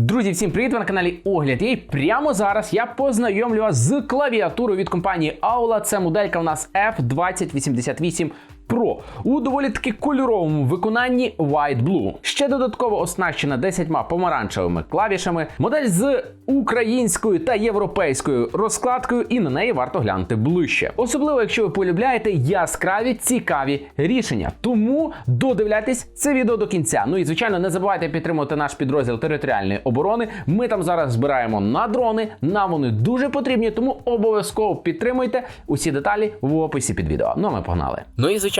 Друзі, всім привіт! Ви на каналі Огляд. І прямо зараз я познайомлю вас з клавіатурою від компанії Aula. Це моделька у нас F2088 Pro у доволі таки кольоровому виконанні White Blue. Ще додатково оснащена 10 помаранчевими клавішами. Модель з українською та європейською розкладкою, і на неї варто глянути ближче. Особливо, якщо ви полюбляєте яскраві цікаві рішення. Тому додивляйтесь це відео до кінця. Ну і звичайно, не забувайте підтримувати наш підрозділ територіальної оборони. Ми там зараз збираємо на дрони. Нам вони дуже потрібні, тому обов'язково підтримуйте усі деталі в описі під відео. Ну а ми погнали. Ну і звичайно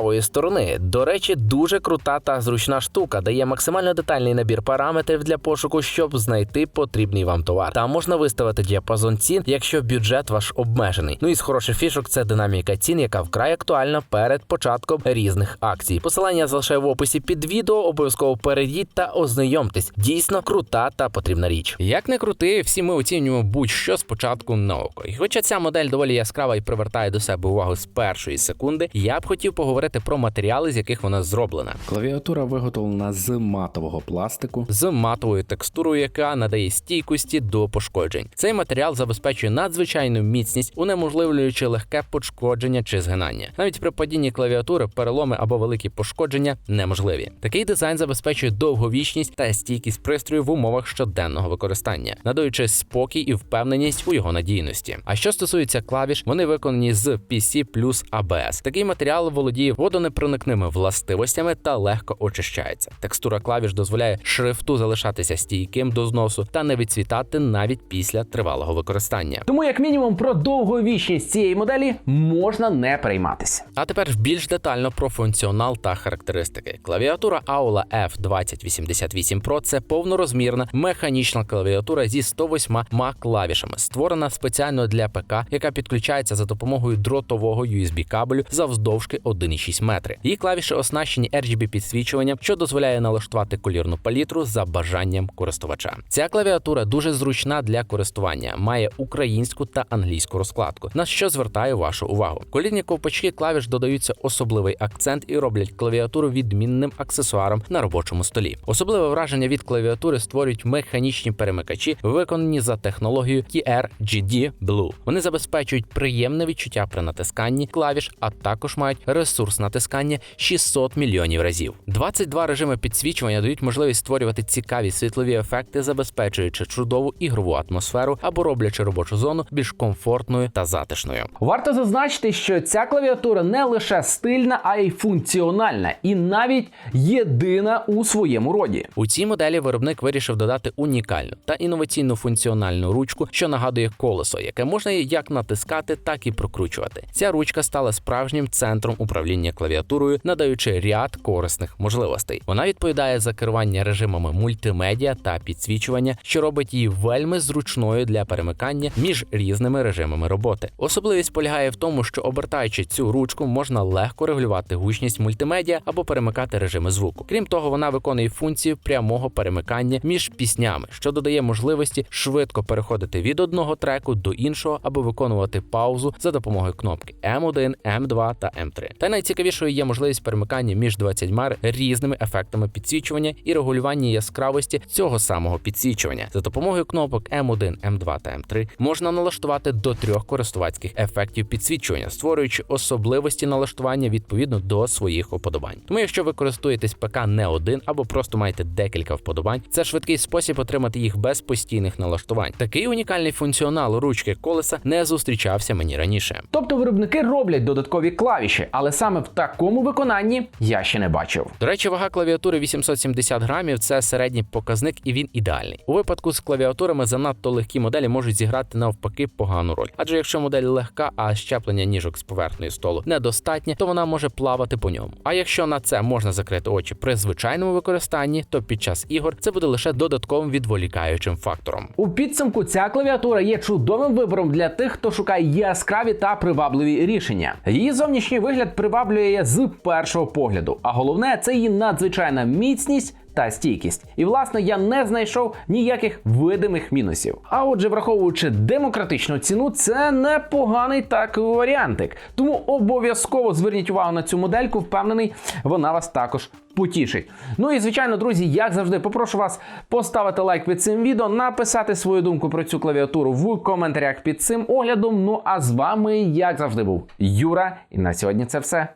правої сторони. До речі, дуже крута та зручна штука, дає максимально детальний набір параметрів для пошуку, щоб знайти потрібний вам товар. Там можна виставити діапазон цін, якщо бюджет ваш обмежений. Ну і з хороших фішок це динаміка цін, яка вкрай актуальна перед початком різних акцій. Посилання залишаю в описі під відео. Обов'язково перейдіть та ознайомтесь. Дійсно крута та потрібна річ. Як не крути, всі ми оцінюємо будь-що спочатку на око. І хоча ця модель доволі яскрава і привертає до себе увагу з першої секунди, я б хотів поговорити про матеріали, з яких вона зроблена. Клавіатура виготовлена з матового пластику. з матовою текстурою, яка надає стійкості до пошкоджень. Цей матеріал забезпечує надзвичайну міцність, унеможливлюючи легке пошкодження чи згинання. Навіть при падінні клавіатури переломи або великі пошкодження неможливі. Такий дизайн забезпечує довговічність та стійкість пристрою в умовах щоденного використання, надаючи спокій і впевненість у його надійності. А що стосується клавіш, вони виконані з PC плюс ABS. Такий матеріал володіє водонепроникними властивостями та легко очищається. Текстура клавіш дозволяє шрифту залишатися стійким до зносу та не відцвітати навіть після тривалого використання. Тому, як мінімум, про довговічність цієї моделі можна не перейматися. А тепер більш детально про функціонал та характеристики. Клавіатура Aula F2088 Pro – це повнорозмірна механічна клавіатура зі 108 ма клавішами, створена спеціально для ПК, яка підключається за допомогою дротового USB кабелю завдовжки 1,6 метри. Її клавіші оснащені RGB підсвічуванням, що дозволяє налаштувати колірну палітру за бажанням користувача. Ця клавіатура дуже зручна для користування, має українську та англійську розкладку. На що звертаю вашу увагу. Колірні ковпачки клавіш додаються особливий акцент і роблять клавіатуру відмінним аксесуаром на робочому столі. Особливе враження від клавіатури створюють механічні перемикачі, виконані за технологією TRGD Blue. Вони забезпечують приємне відчуття при натисканні клавіш, а також мають ресурс натискання 600 мільйонів разів. 22 режими підсвічування дають можливість створювати цікаві світлові ефекти, забезпечуючи чудову ігрову атмосферу або роблячи робочу зону більш комфортною та затишною. Варто зазначити, що ця клавіатура не лише стильна, а й функціональна, і навіть єдина у своєму роді. У цій моделі виробник вирішив додати унікальну та інноваційну функціональну ручку, що нагадує колесо, яке можна як натискати, так і прокручувати. Ця ручка стала справжнім центром управління клавіатурою, надаючи ряд корисних можливостей. Вона відповідає за керування режимами мультимедіа та підсвічування, що робить її вельми зручною для перемикання між різними режимами роботи. Особливість полягає в тому, що обертаючи цю ручку, можна легко регулювати гучність мультимедіа або перемикати режими звуку. Крім того, вона виконує функцію прямого перемикання між піснями, що додає можливості швидко переходити від одного треку до іншого або виконувати паузу за допомогою кнопки M1, M2 та M3. Та найцікавішою є можливість перемикання між 20 різними ефектами підсвічування і регулювання яскравості цього самого підсвічування. За допомогою кнопок M1, M2 та M3 можна налаштувати до трьох користувацьких ефектів підсвічування, створюючи особливості налаштування відповідно до своїх уподобань. Тому, якщо ви користуєтесь ПК не один або просто маєте декілька вподобань, це швидкий спосіб отримати їх без постійних налаштувань. Такий унікальний функціонал ручки колеса не зустрічався мені раніше. Тобто виробники роблять додаткові клавіші, але саме саме в такому виконанні я ще не бачив. До речі, вага клавіатури 870 грамів це середній показник, і він ідеальний. У випадку з клавіатурами занадто легкі моделі можуть зіграти навпаки погану роль. Адже якщо модель легка, а щеплення ніжок з поверхнею столу недостатнє, то вона може плавати по ньому. А якщо на це можна закрити очі при звичайному використанні, то під час ігор це буде лише додатковим відволікаючим фактором. У підсумку ця клавіатура є чудовим вибором для тих, хто шукає яскраві та привабливі рішення. Її зовнішній вигляд приваблює з першого погляду, а головне це її надзвичайна міцність. Та стійкість, і власне я не знайшов ніяких видимих мінусів. А отже, враховуючи демократичну ціну, це непоганий так варіантик. Тому обов'язково зверніть увагу на цю модельку. Впевнений, вона вас також потішить. Ну і звичайно, друзі, як завжди, попрошу вас поставити лайк під цим відео, написати свою думку про цю клавіатуру в коментарях під цим оглядом. Ну а з вами, як завжди, був Юра. І на сьогодні це все.